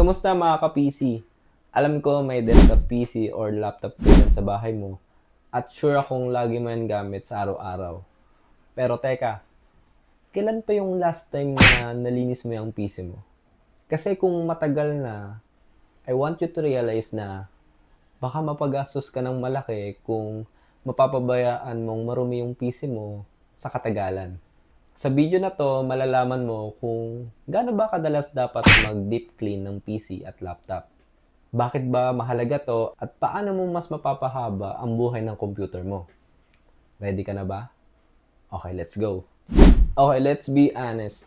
Kamusta mga ka-PC? Alam ko may desktop PC or laptop ka sa bahay mo at sure akong lagi mo yan gamit sa araw-araw. Pero teka, kailan pa yung last time na nalinis mo yung PC mo? Kasi kung matagal na, I want you to realize na baka mapagastos ka ng malaki kung mapapabayaan mong marumi yung PC mo sa katagalan. Sa video na to, malalaman mo kung gaano ba kadalas dapat mag-deep clean ng PC at laptop. Bakit ba mahalaga to at paano mo mas mapapahaba ang buhay ng computer mo? Ready ka na ba? Okay, let's go. Okay, let's be honest.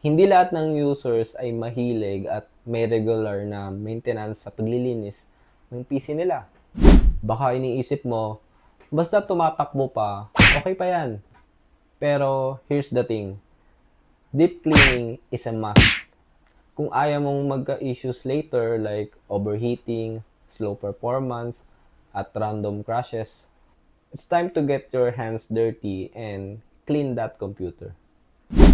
Hindi lahat ng users ay mahilig at may regular na maintenance sa paglilinis ng PC nila. Baka iniisip mo, basta tumatakbo pa, okay pa yan. Pero here's the thing. Deep cleaning is a must. Kung ayaw mong magka-issues later like overheating, slow performance, at random crashes, it's time to get your hands dirty and clean that computer.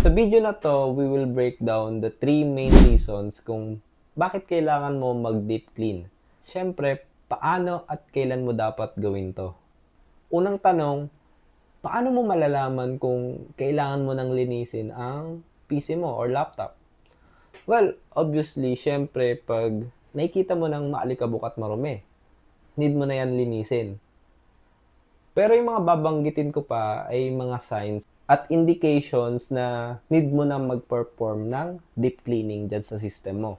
Sa video na to, we will break down the three main reasons kung bakit kailangan mo mag-deep clean. Siyempre, paano at kailan mo dapat gawin to? Unang tanong, paano mo malalaman kung kailangan mo nang linisin ang PC mo or laptop? Well, obviously, syempre, pag nakikita mo ng maalikabok at marumi, need mo na yan linisin. Pero yung mga babanggitin ko pa ay mga signs at indications na need mo na mag-perform ng deep cleaning dyan sa system mo.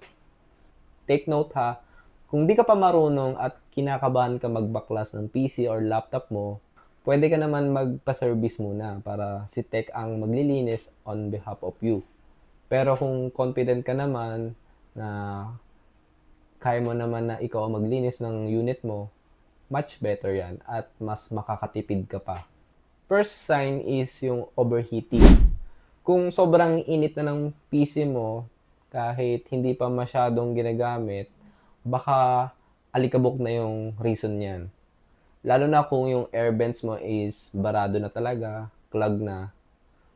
Take note ha, kung di ka pa marunong at kinakabahan ka magbaklas ng PC or laptop mo, pwede ka naman magpa-service muna para si tech ang maglilinis on behalf of you. Pero kung confident ka naman na kaya mo naman na ikaw maglinis ng unit mo, much better yan at mas makakatipid ka pa. First sign is yung overheating. Kung sobrang init na ng PC mo, kahit hindi pa masyadong ginagamit, baka alikabok na yung reason niyan. Lalo na kung yung air vents mo is barado na talaga, clog na.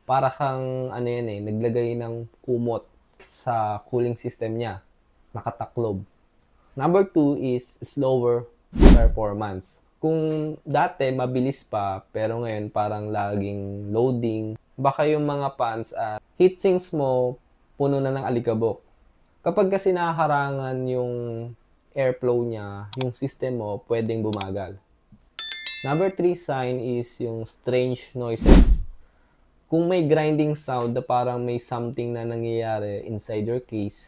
Para kang ano yan eh, naglagay ng kumot sa cooling system niya. Nakataklob. Number two is slower performance. Kung dati mabilis pa, pero ngayon parang laging loading, baka yung mga fans at heatsinks mo puno na ng alikabok. Kapag kasi naharangan yung airflow niya, yung system mo pwedeng bumagal. Number three sign is yung strange noises. Kung may grinding sound na parang may something na nangyayari inside your case,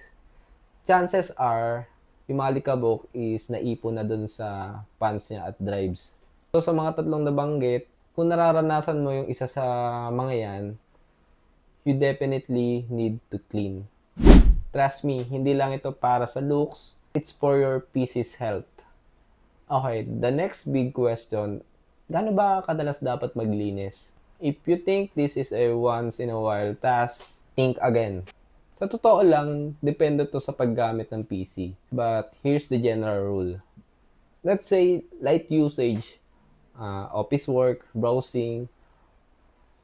chances are yung mga alikabok is naipon na dun sa fans niya at drives. So sa mga tatlong nabanggit, kung nararanasan mo yung isa sa mga yan, you definitely need to clean. Trust me, hindi lang ito para sa looks, it's for your PC's health. Okay, the next big question, gaano ba kadalas dapat maglinis? If you think this is a once in a while task, think again. Sa totoo lang, depende to sa paggamit ng PC. But here's the general rule. Let's say light usage, uh, office work, browsing.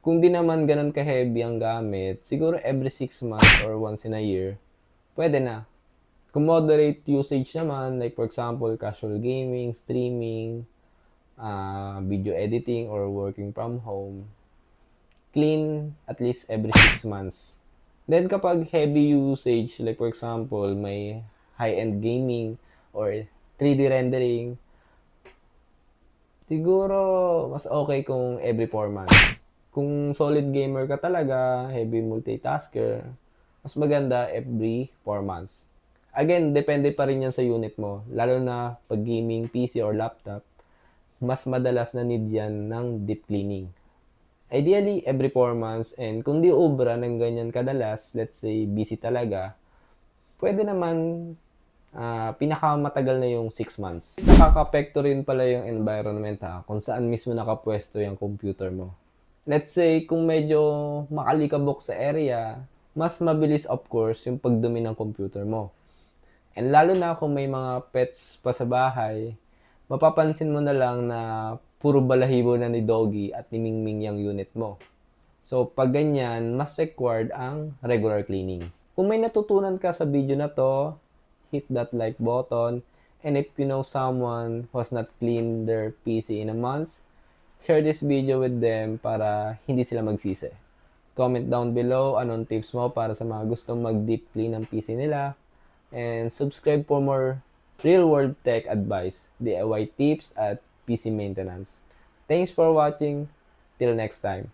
Kung di naman ganun ka-heavy ang gamit, siguro every 6 months or once in a year, pwede na. Kung moderate usage naman, like for example, casual gaming, streaming, uh, video editing, or working from home, clean at least every 6 months. Then kapag heavy usage, like for example, may high-end gaming or 3D rendering, siguro mas okay kung every 4 months. Kung solid gamer ka talaga, heavy multitasker, mas maganda every 4 months. Again, depende pa rin yan sa unit mo. Lalo na pag gaming PC or laptop, mas madalas na need yan ng deep cleaning. Ideally, every 4 months and kung di obra ng ganyan kadalas, let's say busy talaga, pwede naman uh, pinakamatagal na yung 6 months. Nakaka-apekto rin pala yung environment ha, kung saan mismo nakapwesto yung computer mo. Let's say kung medyo makalikabok sa area, mas mabilis of course yung pagdumi ng computer mo. And lalo na kung may mga pets pa sa bahay, mapapansin mo na lang na puro balahibo na ni Doggy at ni Mingming yung unit mo. So, pag ganyan, mas required ang regular cleaning. Kung may natutunan ka sa video na to, hit that like button. And if you know someone who has not cleaned their PC in a month, share this video with them para hindi sila magsisi. Comment down below anong tips mo para sa mga gustong mag-deep clean ng PC nila and subscribe for more real-world tech advice, DIY tips at PC maintenance. Thanks for watching. Till next time.